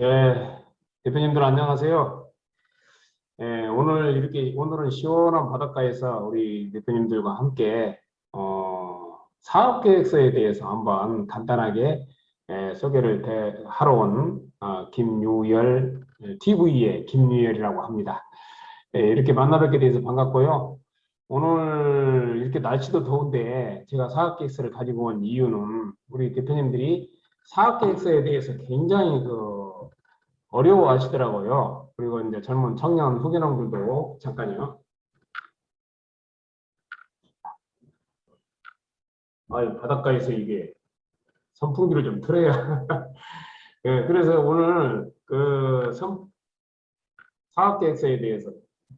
예, 대표님들 안녕하세요. 예, 오늘 이렇게 오늘은 시원한 바닷가에서 우리 대표님들과 함께 어, 사업 계획서에 대해서 한번 간단하게 예, 소개를 대- 하러 온 어, 김유열 예, TV의 김유열이라고 합니다. 예, 이렇게 만나 뵙게 돼서 반갑고요. 오늘 이렇게 날씨도 더운데 제가 사업 계획서를 가지고 온 이유는 우리 대표님들이 사업 계획서에 대해서 굉장히 그 어려워하시더라고요. 그리고 이제 젊은 청년 후계놈들도 잠깐요. 아유 바닷가에서 이게 선풍기를 좀 틀어야. 예, 그래서 오늘 그 선- 사업 계획서에 대해서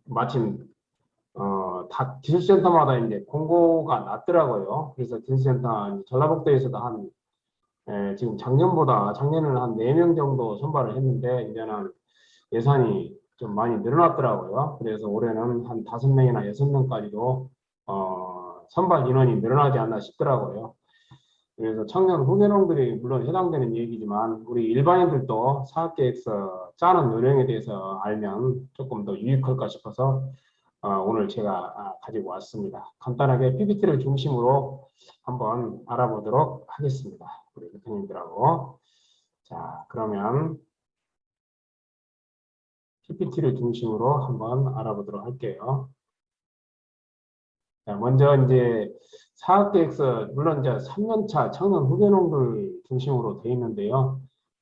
마침 어, 다 기술센터마다 이제 공고가 났더라고요. 그래서 기술센터 전라북도에서도 한 예, 지금 작년보다 작년에는 한 4명 정도 선발을 했는데 이제는 예산이 좀 많이 늘어났더라고요. 그래서 올해는 한 5명이나 6명까지도 어, 선발 인원이 늘어나지 않나 싶더라고요. 그래서 청년 후계농들이 물론 해당되는 얘기지만 우리 일반인들도 사업계획서 짜는 요령에 대해서 알면 조금 더 유익할까 싶어서 어, 오늘 제가 아, 가지고 왔습니다. 간단하게 PPT를 중심으로 한번 알아보도록 하겠습니다. 우리 대표님들하고. 자, 그러면 PPT를 중심으로 한번 알아보도록 할게요. 자, 먼저 이제 사업계획서, 물론 이제 3년차 청년 후계농들 중심으로 되어 있는데요.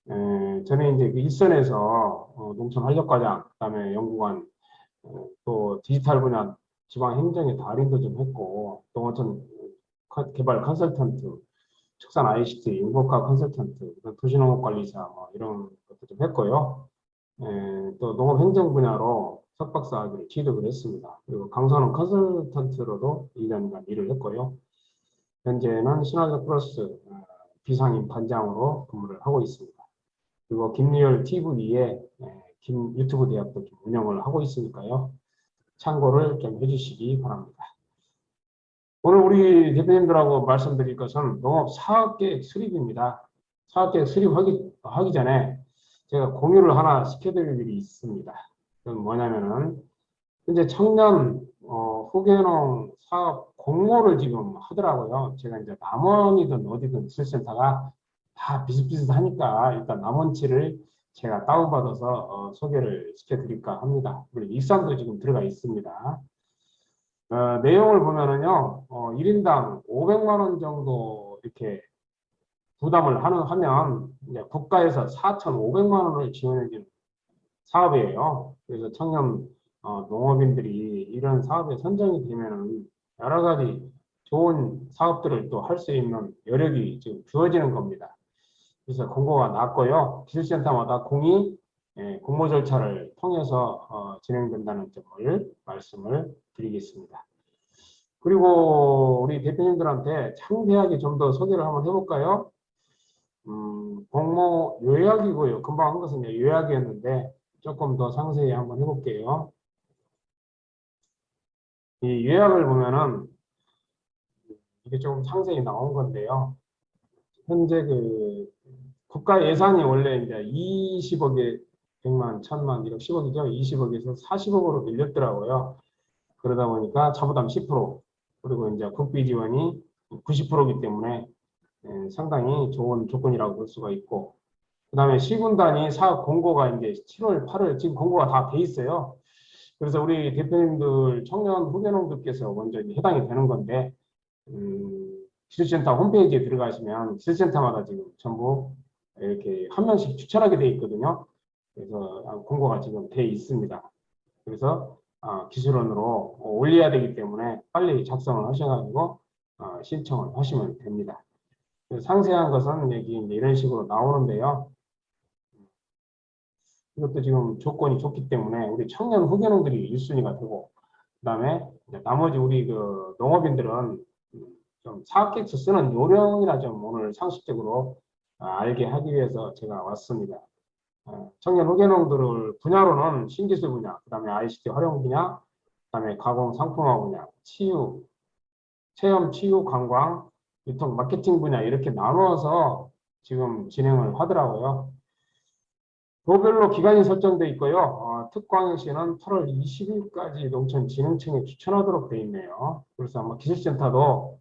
에, 저는 이제 그 일선에서 어, 농촌 활력과장, 그다음에 연구관, 어, 또 디지털 분야 지방 행정의 달인도 좀 했고, 컨- 개발 컨설턴트, 축산 ICT, 인고카 컨설턴트, 도시농업 관리사 뭐 이런 것도 좀 했고요. 에, 또 농업 행정 분야로 석박사 학위를 취득을 했습니다. 그리고 강산원 컨설턴트로도 2년간 일을 했고요. 현재는 신화적 플러스 어, 비상임 반장으로 근무를 하고 있습니다. 그리고 김리열 TV에 김 유튜브 대학도 좀 운영을 하고 있으니까요. 참고를 좀 해주시기 바랍니다. 오늘 우리 대표님들하고 말씀드릴 것은 농업 사업계획 수립입니다. 사업계획 수립하기 하기 전에 제가 공유를 하나 시켜드릴 일이 있습니다. 그건 뭐냐면은 현재 청년 어, 후계농 사업 공모를 지금 하더라고요. 제가 이제 남원이든 어디든 기술센터가 다 비슷비슷하니까 일단 남원치를 제가 다운받아서 어, 소개를 시켜드릴까 합니다. 그리고 익산도 지금 들어가 있습니다. 어, 내용을 보면은요, 어, 1인당 500만 원 정도 이렇게 부담을 하는, 하면 국가에서 4,500만 원을 지원해주는 사업이에요. 그래서 청년 어, 농업인들이 이런 사업에 선정이 되면은 여러 가지 좋은 사업들을 또 할 수 있는 여력이 지금 주어지는 겁니다. 그래서 공고가 났고요. 기술센터마다 공이 예, 공모 절차를 통해서 어, 진행된다는 점을 말씀을 드리겠습니다. 그리고 우리 대표님들한테 상세하게 좀 더 소개를 한번 해볼까요? 음, 공모 요약이고요. 금방 한 것은 요약이었는데 조금 더 상세히 한번 해볼게요. 이 요약을 보면은 이게 조금 상세히 나온 건데요. 현재 그 국가 예산이 원래 이제 20억에 100만, 1000만, 1억, 10억이죠. 20억에서 40억으로 늘렸더라고요. 그러다 보니까 차부담 10% 그리고 이제 국비 지원이 90%이기 때문에 예, 상당히 좋은 조건이라고 볼 수가 있고 그다음에 시군단위 사업 공고가 이제 7월 8월 지금 공고가 다 돼 있어요. 그래서 우리 대표님들 청년 후계농들께서 먼저 해당이 되는 건데 음, 기술센터 홈페이지에 들어가시면 기술센터마다 지금 전부 이렇게 한 명씩 추천하게 돼 있거든요. 그래서 아, 공고가 지금 돼 있습니다. 그래서 아, 기술원으로 올려야 되기 때문에 빨리 작성을 하셔가지고 어, 신청을 하시면 됩니다. 상세한 것은 여기 이런 식으로 나오는데요. 이것도 지금 조건이 좋기 때문에 우리 청년 후계농들이 1순위가 되고 그 다음에 이제 나머지 우리 그 농업인들은 좀 사업 계획서 쓰는 요령이나 좀 오늘 상식적으로 아, 알게 하기 위해서 제가 왔습니다. 어, 청년 후계농들을 분야로는 신기술 분야, 그 다음에 ICT 활용 분야, 그 다음에 가공 상품화 분야, 치유, 체험, 치유, 관광, 유통, 마케팅 분야 이렇게 나누어서 지금 진행을 하더라고요. 도별로 기간이 설정돼 있고요. 어, 특광시는 8월 20일까지 농촌진흥청에 추천하도록 돼 있네요. 그래서 아마 기술센터도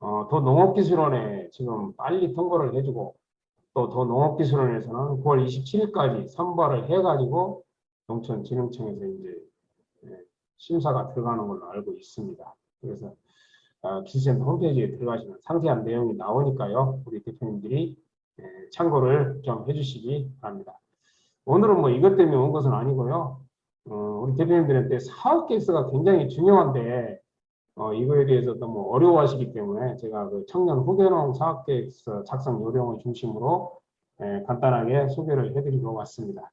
어, 더 농업기술원에 지금 빨리 통보를 해주고 또 더 농업기술원에서는 9월 27일까지 선발을 해가지고 농촌진흥청에서 이제 예, 심사가 들어가는 걸로 알고 있습니다. 그래서 어, 기술센터 홈페이지에 들어가시면 상세한 내용이 나오니까요. 우리 대표님들이 예, 참고를 좀 해주시기 바랍니다. 오늘은 뭐 이것 때문에 온 것은 아니고요. 어, 우리 대표님들한테 사업 계획서가 굉장히 중요한데 어, 이거에 대해서 너무 어려워하시기 때문에 제가 그 청년 후계농 사업 계획서 작성 요령을 중심으로 예, 간단하게 소개를 해드리고 왔습니다.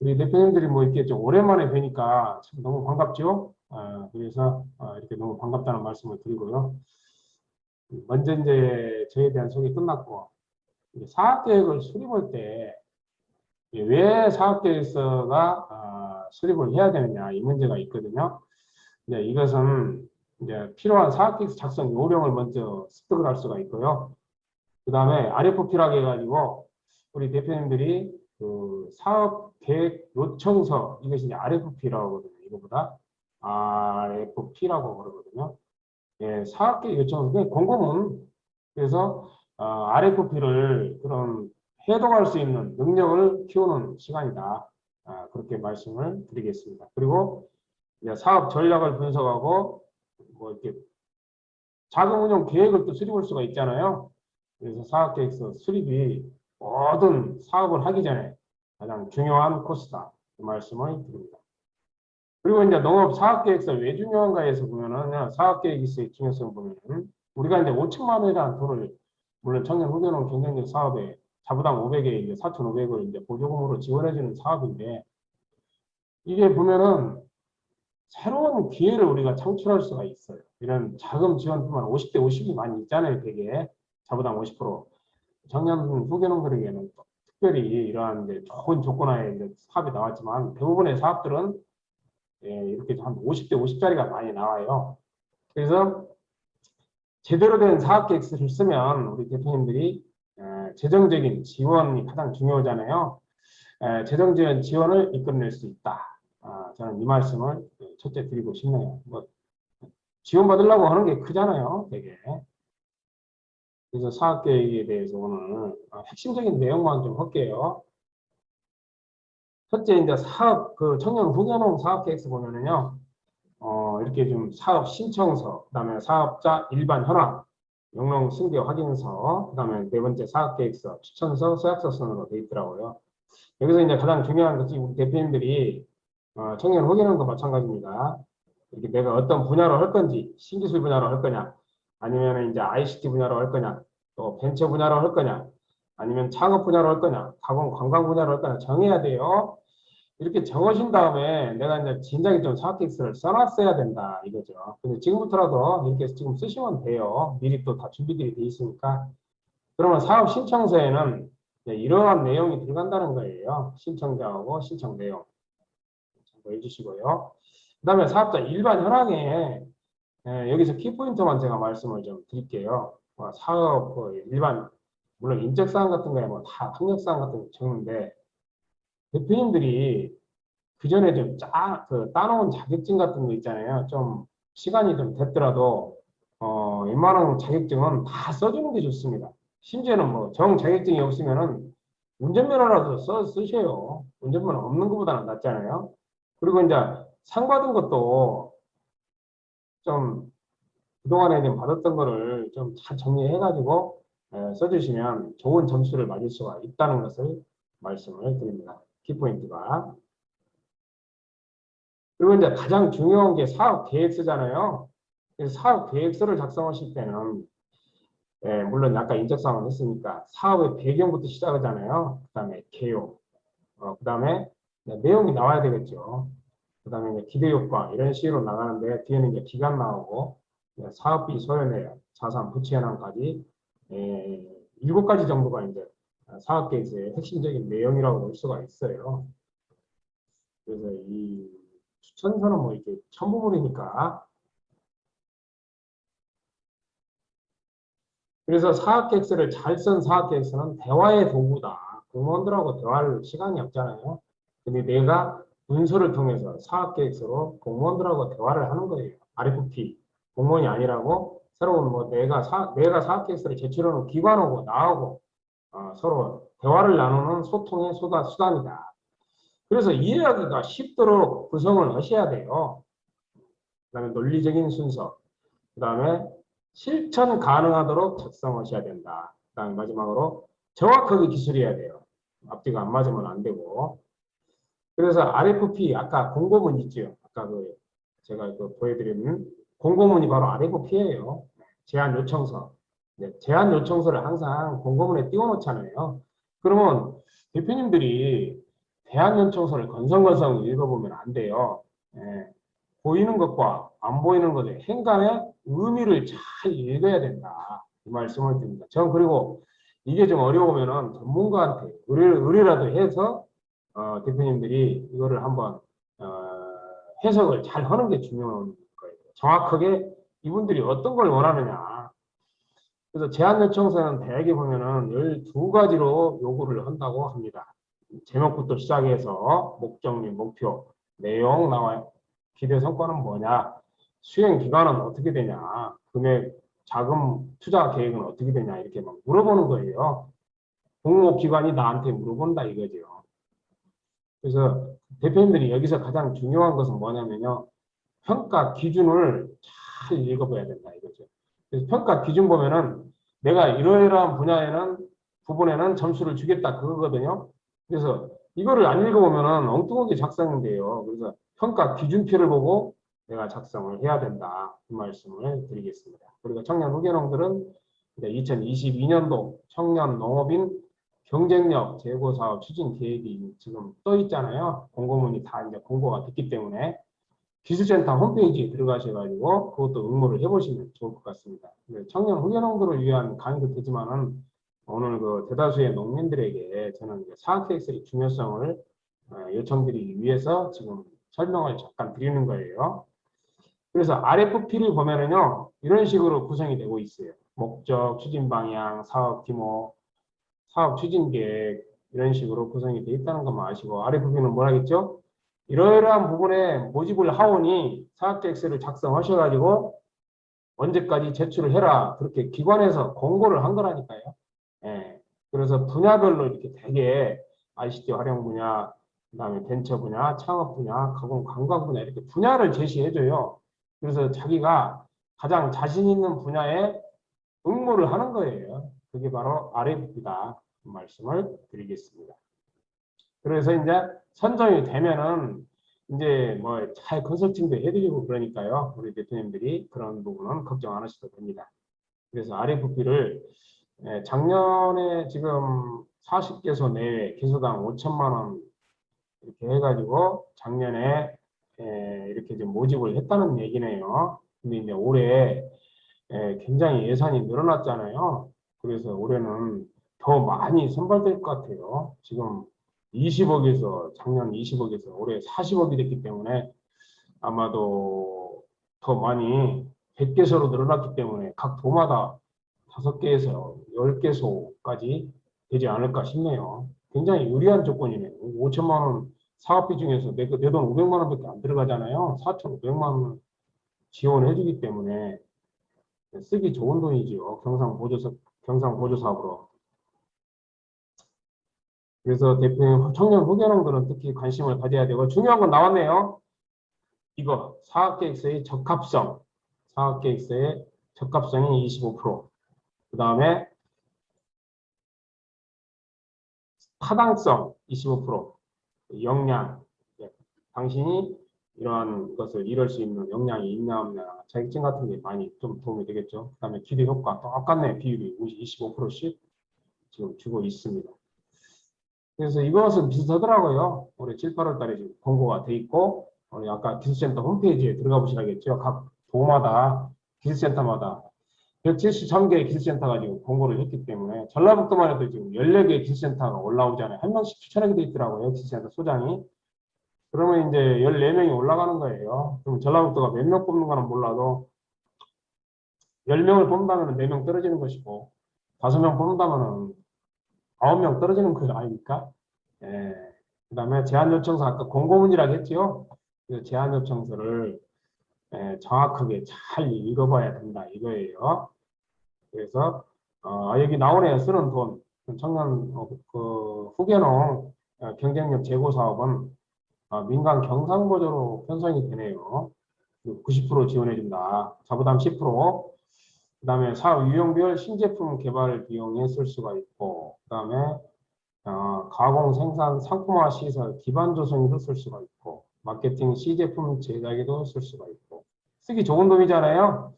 우리 대표님들이 뭐 이렇게 좀 오랜만에 뵈니까 참 너무 반갑죠? 어, 그래서 어, 이렇게 너무 반갑다는 말씀을 드리고요. 먼저 이제 저에 대한 소개 끝났고 이제 사업 계획을 수립할 때 왜 사업계획서가 아, 수립을 해야 되느냐 이 문제가 있거든요. 이제 이것은 이제 필요한 사업계획서 작성 요령을 먼저 습득을 할 수가 있고요. 그 다음에 RFP라고 해가지고 우리 대표님들이 그 사업 계획 요청서 이것이 이제 RFP라고 하거든요. 이거보다 RFP라고 그러거든요. 예, 사업계획 요청서 공고문 그래서 어, RFP를 그런 해독할 수 있는 능력을 키우는 시간이다. 아, 그렇게 말씀을 드리겠습니다. 그리고 사업 전략을 분석하고 뭐 이렇게 자금 운용 계획을 또 수립할 수가 있잖아요. 그래서 사업 계획서 수립이 모든 사업을 하기 전에 가장 중요한 코스다. 그 말씀을 드립니다. 그리고 이제 농업 사업 계획서 왜 중요한가에서 보면은 사업 계획서의 중요성 보면은 우리가 이제 5천만 원이라는 돈을 물론 청년 후계농 경쟁력 사업에 자부당 500에 이제 4,500을 이제 보조금으로 지원해주는 사업인데 이게 보면은 새로운 기회를 우리가 창출할 수가 있어요. 이런 자금 지원뿐만 50대 50이 많이 있잖아요. 되게 자부당 50% 청년 후계농들에게는 또 특별히 이러한 이제 좋은 조건하에 이제 사업이 나왔지만 대부분의 사업들은 예, 이렇게 한 50대 50짜리가 많이 나와요. 그래서 제대로 된 사업 계획서를 쓰면 우리 대표님들이 에, 재정적인 지원이 가장 중요하잖아요. 에, 재정 지원 지원을 이끌어낼 수 있다. 아, 저는 이 말씀을 첫째 드리고 싶네요. 뭐 지원 받으려고 하는 게 크잖아요, 되게. 그래서 사업 계획에 대해서 오늘 아, 핵심적인 내용만 좀 할게요. 첫째 이제 사업 그 청년 후계농 사업 계획서 보면은요. 어, 이렇게 좀 사업 신청서, 그 다음에 사업자 일반 현황, 영농 승계 확인서, 그 다음에 네 번째 사업 계획서, 추천서, 서약서 순으로 돼 있더라고요. 여기서 이제 가장 중요한 것이 우리 대표님들이 어, 청년 후계농도 마찬가지입니다. 이렇게 내가 어떤 분야로 할 건지, 신기술 분야로 할 거냐, 아니면 이제 ICT 분야로 할 거냐, 또 벤처 분야로 할 거냐, 아니면 창업 분야로 할 거냐, 가공 관광 분야로 할 거냐 정해야 돼요. 이렇게 적으신 다음에 내가 이제 진작에 좀 사업 텍스를 써놨어야 된다 이거죠. 근데 지금부터라도 이렇게 지금 쓰시면 돼요. 미리 또 다 준비들이 돼 있으니까. 그러면 사업 신청서에는 이러한 내용이 들어간다는 거예요. 신청자하고 신청 내용. 참고해 주시고요. 그 다음에 사업자 일반 현황에 예, 여기서 키포인트만 제가 말씀을 좀 드릴게요. 뭐 사업 그 일반 물론 인적사항 같은 거에 뭐다 학력사항 같은 거 적는데 대표님들이 그 전에 좀 짜, 그 따놓은 자격증 같은 거 있잖아요. 좀 시간이 좀 됐더라도, 어, 웬만한 자격증은 다 써주는 게 좋습니다. 심지어는 뭐 정 자격증이 없으면은 운전면허라도 써 쓰셔요. 운전면허 없는 것보다는 낫잖아요. 그리고 이제 상 받은 것도 좀 그동안에 좀 받았던 거를 좀 잘 정리해가지고 에, 써주시면 좋은 점수를 맞을 수가 있다는 것을 말씀을 드립니다. 키포인트가. 그리고 이제 가장 중요한 게 사업 계획서잖아요. 사업 계획서를 작성하실 때는 예, 물론 아까 인적사항을 했으니까 사업의 배경부터 시작하잖아요. 그 다음에 개요, 어, 그 다음에 내용이 나와야 되겠죠. 그 다음에 기대 효과 이런 식으로 나가는데 뒤에는 이제 기간 나오고 사업비 소요내역, 자산 부채 현황까지 예, 일곱 가지 정도가 이제 사업 계획서의 핵심적인 내용이라고 볼 수가 있어요. 그래서 이 추천서는 뭐 이렇게 첨부물이니까. 그래서 사업 계획서를 잘 쓴 사업 계획서는 대화의 도구다. 그 공무원들하고 대화할 시간이 없잖아요. 근데 내가 문서를 통해서 사업계획서로 공무원들하고 대화를 하는 거예요. RFP 공무원이 아니라고 새로운 뭐 내가 사 내가 사업계획서를 제출하는 기관하고 나하고 어, 서로 대화를 나누는 소통의 수단, 수단이다. 그래서 이해하기가 쉽도록 구성을 하셔야 돼요. 그 다음에 논리적인 순서, 그 다음에 실천 가능하도록 작성하셔야 된다. 그 다음에 마지막으로 정확하게 기술해야 돼요. 앞뒤가 안 맞으면 안 되고. 그래서 RFP 아까 공고문 있죠. 아까 그 제가 그 보여드리는 공고문이 바로 RFP예요. 제안 요청서. 네, 제안 요청서를 항상 공고문에 띄워놓잖아요. 그러면 대표님들이 대안 요청서를 건성건성 읽어보면 안 돼요. 예, 보이는 것과 안 보이는 것의 행간의 의미를 잘 읽어야 된다. 이 말씀을 드립니다. 전 그리고 이게 좀 어려우면은 전문가한테 의뢰, 의뢰라도 해서 어, 대표님들이 이거를 한번 어, 해석을 잘 하는 게 중요한 거예요. 정확하게 이분들이 어떤 걸 원하느냐. 그래서 제안 요청서는 대개 보면은 12가지로 요구를 한다고 합니다. 제목부터 시작해서 목적률, 목표, 내용 나와요. 기대 성과는 뭐냐? 수행 기간은 어떻게 되냐? 금액, 자금 투자 계획은 어떻게 되냐? 이렇게 막 물어보는 거예요. 공모 기관이 나한테 물어본다 이거죠. 그래서 대표님들이 여기서 가장 중요한 것은 뭐냐면요. 평가 기준을 잘 읽어봐야 된다 이거죠. 그래서 평가 기준 보면은 내가 이러이러한 분야에는 부분에는 점수를 주겠다 그거거든요. 그래서 이거를 안 읽어보면은 엉뚱하게 작성인데요. 그래서 평가 기준표를 보고 내가 작성을 해야 된다. 그 말씀을 드리겠습니다. 그리고 청년 후계농들은 2022년도 청년 농업인 경쟁력 제고 사업 추진 계획이 지금 떠 있잖아요. 공고문이 다 이제 공고가 됐기 때문에 기술센터 홈페이지에 들어가셔가지고 그것도 응모를 해보시면 좋을 것 같습니다. 네, 청년 후계농들을 위한 강의도 되지만은 오늘 그 대다수의 농민들에게 저는 사학계획서의 중요성을 어, 요청드리기 위해서 지금 설명을 잠깐 드리는 거예요. 그래서 RFP를 보면은요, 이런 식으로 구성이 되고 있어요. 목적, 추진 방향, 사업 규모, 사업 추진 계획, 이런 식으로 구성이 되어 있다는 것만 아시고, RFP는 뭐라겠죠? 이러이러한 부분에 모집을 하오니 사업계획서를 작성하셔가지고 언제까지 제출을 해라. 그렇게 기관에서 공고를 한 거라니까요. 예. 그래서 분야별로 이렇게 되게 ICT 활용 분야, 그다음에 벤처 분야, 창업 분야, 가공 관광 분야 이렇게 분야를 제시해줘요. 그래서 자기가 가장 자신 있는 분야에 응모를 하는 거예요. 그게 바로 RFP다 말씀을 드리겠습니다. 그래서 이제 선정이 되면은 이제 뭐 잘 컨설팅도 해드리고 그러니까요. 우리 대표님들이 그런 부분은 걱정 안 하셔도 됩니다. 그래서 RFP를 예, 작년에 지금 40개소 내외 개소당 5천만 원 이렇게 해가지고 작년에 에, 이렇게 좀 모집을 했다는 얘기네요. 근데 이제 올해 에, 굉장히 예산이 늘어났잖아요. 그래서 올해는 더 많이 선발될 것 같아요. 지금 20억에서 작년 20억에서 올해 40억이 됐기 때문에 아마도 더 많이 100개소로 늘어났기 때문에 각 도마다 5개에서 10개소까지 되지 않을까 싶네요. 굉장히 유리한 조건이네요. 5천만 원 사업비 중에서 내 돈 500만 원밖에 안 들어가잖아요. 4,500만 원 지원해 주기 때문에 쓰기 좋은 돈이지요. 경상 보조 경상 보조 사업으로. 그래서 대표님 청년 후계농들은 특히 관심을 가져야 되고 중요한 건 나왔네요. 이거 사업계획서의 적합성, 사업계획서의 적합성이 25%. 그 다음에 타당성 25%, 역량, 예, 당신이 이러한 것을 이룰 수 있는 역량이 있냐 없냐 자격증 같은 게 많이 좀 도움이 되겠죠. 그 다음에 기대 효과 똑같네 비율이 25%씩 지금 주고 있습니다. 그래서 이것은 비슷하더라고요. 올해 7, 8월 달에 지금 공고가 돼 있고 우리 아까 기술센터 홈페이지에 들어가 보시라겠죠. 각 도마다 기술센터마다 173개의 기술센터가 지금 공고를 했기 때문에 전라북도만 해도 지금 14개의 기술센터가 올라오잖아요. 한 명씩 추천하게 돼 있더라고요. 기술센터 소장이. 그러면 이제 14명이 올라가는 거예요. 그럼 전라북도가 몇 명 뽑는 거는 몰라도 10명을 뽑는다면 4명 떨어지는 것이고 5명 뽑는다면 9명 떨어지는 거 아닙니까? 예. 그 다음에 제한 요청서 아까 공고문이라고 했죠? 그 제한 요청서를 예, 정확하게 잘 읽어봐야 된다 이거예요. 그래서 어, 여기 나오네요. 쓰는 돈. 청년 어, 그 후계농 어, 경쟁력 제고 사업은 어, 민간 경상보조로 편성이 되네요. 90% 지원해준다. 자부담 10%. 그 다음에 사업 유형별 신제품 개발 비용에 쓸 수가 있고, 그 다음에 어, 가공 생산 상품화 시설 기반 조성에도 쓸 수가 있고, 마케팅 시제품 제작에도 쓸 수가 있고, 쓰기 좋은 돈이잖아요.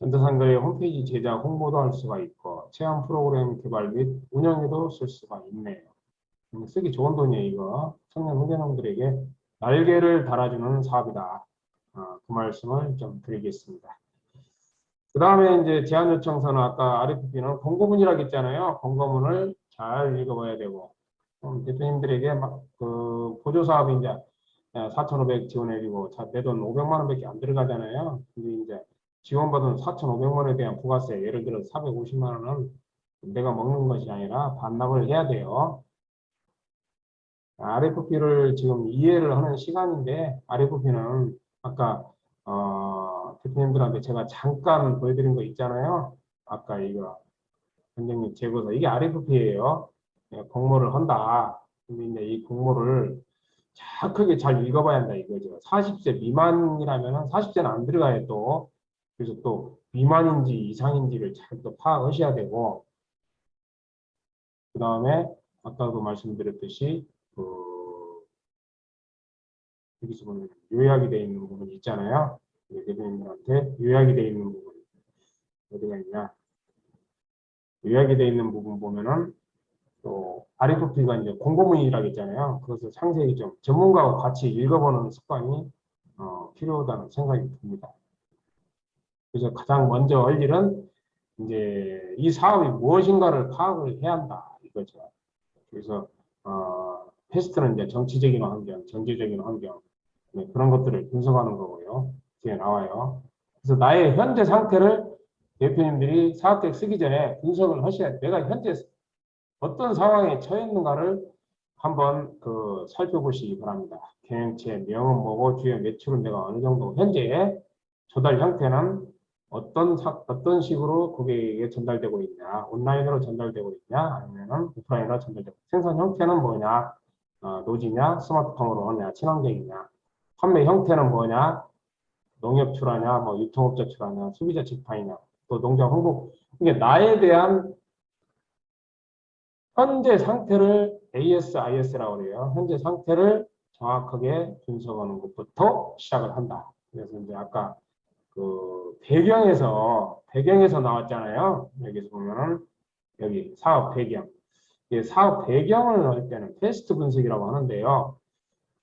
전자상거래 홈페이지 제작 홍보도 할 수가 있고, 체험 프로그램 개발 및 운영에도 쓸 수가 있네요. 음, 쓰기 좋은 돈이에요, 이거. 청년 후계농들에게 날개를 달아주는 사업이다. 어, 그 말씀을 좀 드리겠습니다. 그 다음에 이제 제안 요청서는 아까 RFP는 공고문이라고 했잖아요. 공고문을 잘 읽어봐야 되고, 음, 대표님들에게 막 그 보조 사업이 이제 4,500 지원해주고, 내돈 500만 원밖에 안 들어가잖아요. 근데 이제 지원받은 4,500만 원에 대한 부가세, 예를 들어 450만 원은 내가 먹는 것이 아니라 반납을 해야 돼요. RFP를 지금 이해를 하는 시간인데 RFP는 아까 어, 대표님들한테 제가 잠깐 보여드린 거 있잖아요. 아까 이거 선생님 제거서 이게 RFP예요. 예, 공모를 한다. 근데 이제 이 공모를 정확하게 잘 읽어봐야 한다 이거죠. 40세 미만이라면 40세는 안 들어가요 또. 그래서 또 미만인지 이상인지를 잘 또 파악하셔야 되고 그 다음에 아까도 말씀드렸듯이 그 여기서 보면 요약이 되어 있는 부분이 있잖아요. 대표님들한테 요약이 되어 있는 부분 어디가 있냐? 요약이 되어 있는 부분 보면은 또 RFP가 이제 공고문이라고 했잖아요. 그것을 상세히 좀 전문가와 같이 읽어보는 습관이 어, 필요하다는 생각이 듭니다. 그래서 가장 먼저 할 일은 이제 이 사업이 무엇인가를 파악을 해야 한다 이거죠. 그래서 어, 패스트는 이제 정치적인 환경, 경제적인 환경 네, 그런 것들을 분석하는 거고요. 뒤에 나와요. 그래서 나의 현재 상태를 대표님들이 사업계획 쓰기 전에 분석을 하셔야 돼. 내가 현재 어떤 상황에 처해 있는가를 한번 그 살펴보시기 바랍니다. 경영체 내용은 뭐고 주요 매출은 내가 어느 정도 현재 조달 형태는 어떤 사, 어떤 식으로 고객에게 전달되고 있냐 온라인으로 전달되고 있냐 아니면은 오프라인으로 전달되고 생산 형태는 뭐냐 어, 노지냐 스마트폰으로 하냐 친환경이냐 판매 형태는 뭐냐 농협 출하냐 뭐 유통업자 출하냐 소비자 직판이냐 또 농장 홍보 이게 나에 대한 현재 상태를 ASIS라고 그래요. 현재 상태를 정확하게 분석하는 것부터 시작을 한다. 그래서 이제 아까 그 배경에서 배경에서 나왔잖아요. 여기서 보면은 여기 사업 배경. 이 사업 배경을 넣을 때는 테스트 분석이라고 하는데요.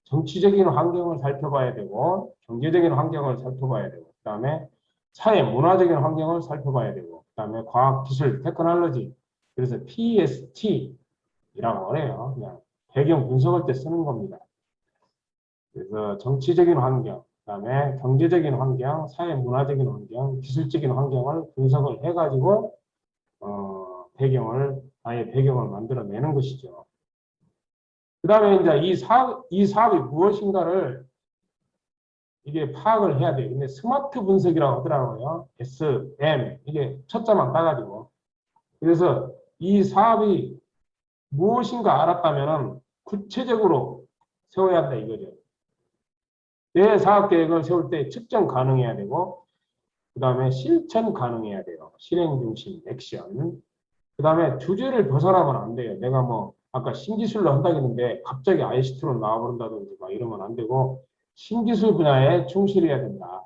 정치적인 환경을 살펴봐야 되고 경제적인 환경을 살펴봐야 되고 그다음에 사회 문화적인 환경을 살펴봐야 되고 그다음에 과학 기술 테크놀로지 그래서 PST이라고 해요. 그냥 배경 분석할 때 쓰는 겁니다. 그래서 정치적인 환경, 그다음에 경제적인 환경, 사회 문화적인 환경, 기술적인 환경을 분석을 해가지고 어, 배경을 아예 배경을 만들어내는 것이죠. 그 다음에 이제 이 사업 이 사업이 무엇인가를 이게 파악을 해야 돼요. 근데 스마트 분석이라고 하더라고요. SM 이게 첫자만 따가지고 그래서 이 사업이 무엇인가 알았다면은 구체적으로 세워야 한다 이거죠. 내 사업 계획을 세울 때 측정 가능해야 되고 그 다음에 실천 가능해야 돼요. 실행 중심 액션. 그 다음에 주제를 벗어나면 안 돼요. 내가 뭐 아까 신기술로 한다고 했는데 갑자기 ICT로 나와버린다든지 막 이러면 안 되고 신기술 분야에 충실해야 된다.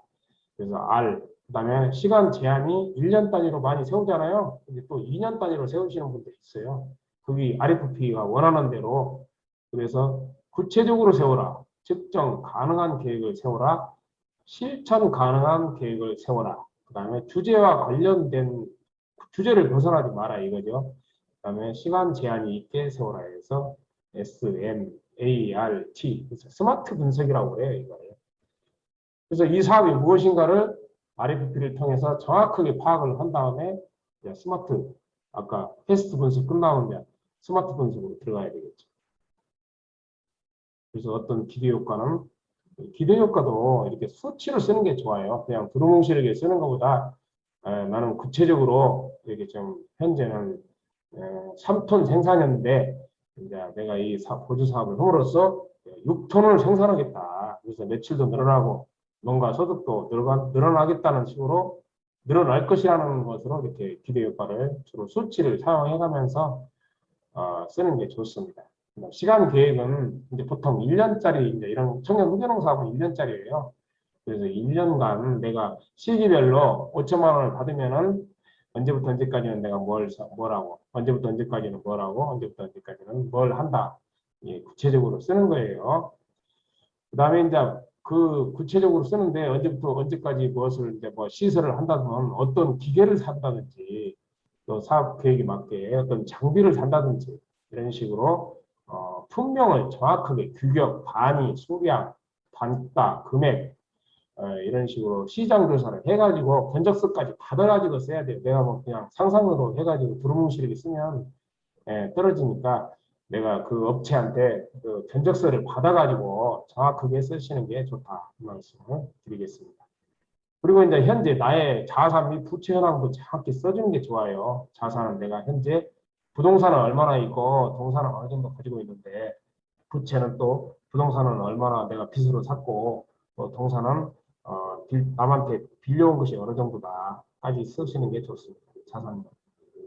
그래서 R, 그 다음에 시간 제한이 1년 단위로 많이 세우잖아요. 근데 또 2년 단위로 세우시는 분들 있어요. 그게 RFP가 원하는 대로. 그래서 구체적으로 세워라. 측정 가능한 계획을 세워라. 실천 가능한 계획을 세워라. 그 다음에 주제와 관련된 주제를 벗어나지 마라 이거죠. 그 다음에 시간 제한이 있게 세워라 해서 SM, ART, 그래서 스마트 분석이라고 그래요, 이거를. 그래서 이 사업이 무엇인가를 RFP를 통해서 정확하게 파악을 한 다음에 스마트, 아까 테스트 분석 끝나오면 스마트폰 속으로 들어가야 되겠죠. 그래서 어떤 기대 효과는 기대 효과도 이렇게 수치로 쓰는 게 좋아요. 그냥 두루뭉실하게 쓰는 것보다 에, 나는 구체적으로 이렇게 좀 현재는 에, 3톤 생산했는데 이제 내가 이 사- 보조 사업을 함으로써 6톤을 생산하겠다. 그래서 매출도 늘어나고 뭔가 소득도 늘어나, 늘어나겠다는 식으로 늘어날 것이라는 것으로 이렇게 기대 효과를 주로 수치를 사용해가면서 어, 쓰는 게 좋습니다. 시간 계획은 이제 보통 1년짜리 이제 이런 청년 후계농 사업은 1년짜리예요. 그래서 1년간 내가 시기별로 5천만 원을 받으면은 언제부터 언제까지는 내가 뭘, 하고, 언제부터 언제까지는 뭘 하고, 언제부터 언제까지는 뭘 한다. 예, 구체적으로 쓰는 거예요. 그 다음에 이제 그 구체적으로 쓰는데 언제부터 언제까지 무엇을 이제 뭐 시설을 한다든 어떤 기계를 산다든지 또 사업 계획에 맞게 어떤 장비를 산다든지 이런 식으로 어, 품명을 정확하게 규격, 단위, 수량, 단가, 금액 어, 이런 식으로 시장 조사를 해가지고 견적서까지 받아가지고 써야 돼요. 내가 뭐 그냥 상상으로 해가지고 두루뭉실하게 쓰면 예, 떨어지니까 내가 그 업체한테 그 견적서를 받아가지고 정확하게 쓰시는 게 좋다 이 말씀을 드리겠습니다. 그리고 이제 현재 나의 자산 및 부채 현황도 정확히 써주는 게 좋아요. 자산은 내가 현재 부동산은 얼마나 있고 동산은 어느 정도 가지고 있는데 부채는 또 부동산은 얼마나 내가 빚으로 샀고 또 동산은 어, 빌- 남한테 빌려온 것이 어느 정도다까지 쓰시는 게 좋습니다. 자산.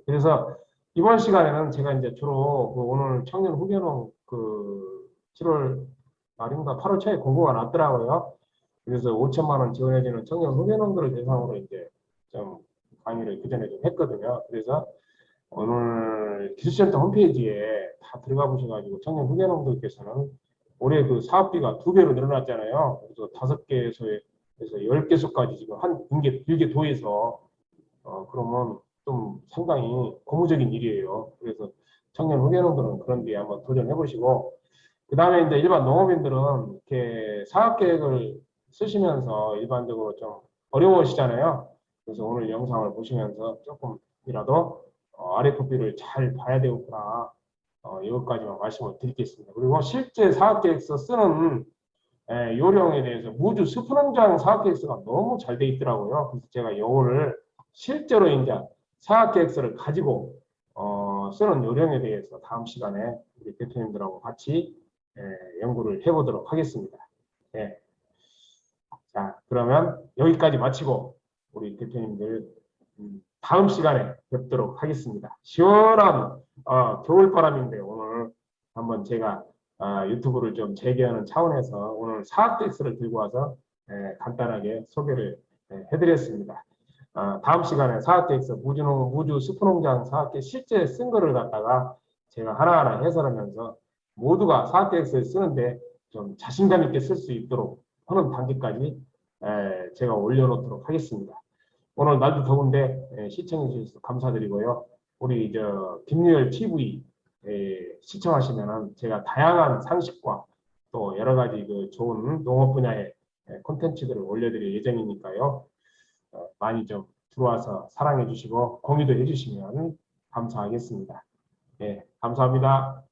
그래서 이번 시간에는 제가 이제 주로 그 오늘 청년 후계농 그 7월 말인가 8월 초에 공고가 났더라고요. 그래서 5천만 원 지원해주는 청년 후계농들을 대상으로 이제 좀 강의를 그 전에 좀 했거든요. 그래서 오늘 기술센터 홈페이지에 다 들어가 보셔가지고 청년 후계농들께서는 올해 그 사업비가 두 배로 늘어났잖아요. 그래서 다섯 개소 에서 열 개소까지 지금 한 일개 일개 도에서 어 그러면 좀 상당히 고무적인 일이에요. 그래서 청년 후계농들은 그런 데 한번 도전해 보시고 그 다음에 이제 일반 농업인들은 이렇게 사업 계획을 쓰시면서 일반적으로 좀 어려우시잖아요. 그래서 오늘 영상을 보시면서 조금이라도 어, RFP를 잘 봐야 되겠구나. 어, 이것까지만 말씀을 드리겠습니다. 그리고 실제 사업 계획서 쓰는 에, 요령에 대해서 무주 스프농장 사업계획서가 너무 잘 돼 있더라고요. 그래서 제가 이거를 실제로 이제 사업계획서를 가지고 어, 쓰는 요령에 대해서 다음 시간에 우리 대표님들하고 같이 에, 연구를 해보도록 하겠습니다. 예. 자, 그러면 여기까지 마치고 우리 대표님들 음, 다음 시간에 뵙도록 하겠습니다. 시원한 어, 겨울바람인데 오늘 한번 제가 아, 유튜브를 좀 재개하는 차원에서 오늘 사업텍스를 들고 와서 에, 간단하게 소개를 에, 해드렸습니다. 아, 다음 시간에 사업텍스 무주농 무주 스프농장 사업계 실제 쓴 거를 갖다가 제가 하나하나 해설하면서 모두가 사업계획서를 쓰는데 좀 자신감 있게 쓸 수 있도록 하는 단계까지 에, 제가 올려놓도록 하겠습니다. 오늘 날도 더운데 에, 시청해 주셔서 감사드리고요. 우리 저 김유열 TV 에, 시청하시면은 제가 다양한 상식과 또 여러 가지 그 좋은 농업 분야의 에, 콘텐츠들을 올려드릴 예정이니까요. 어, 많이 좀 들어와서 사랑해 주시고 공유도 해 주시면 감사하겠습니다. 예, 감사합니다.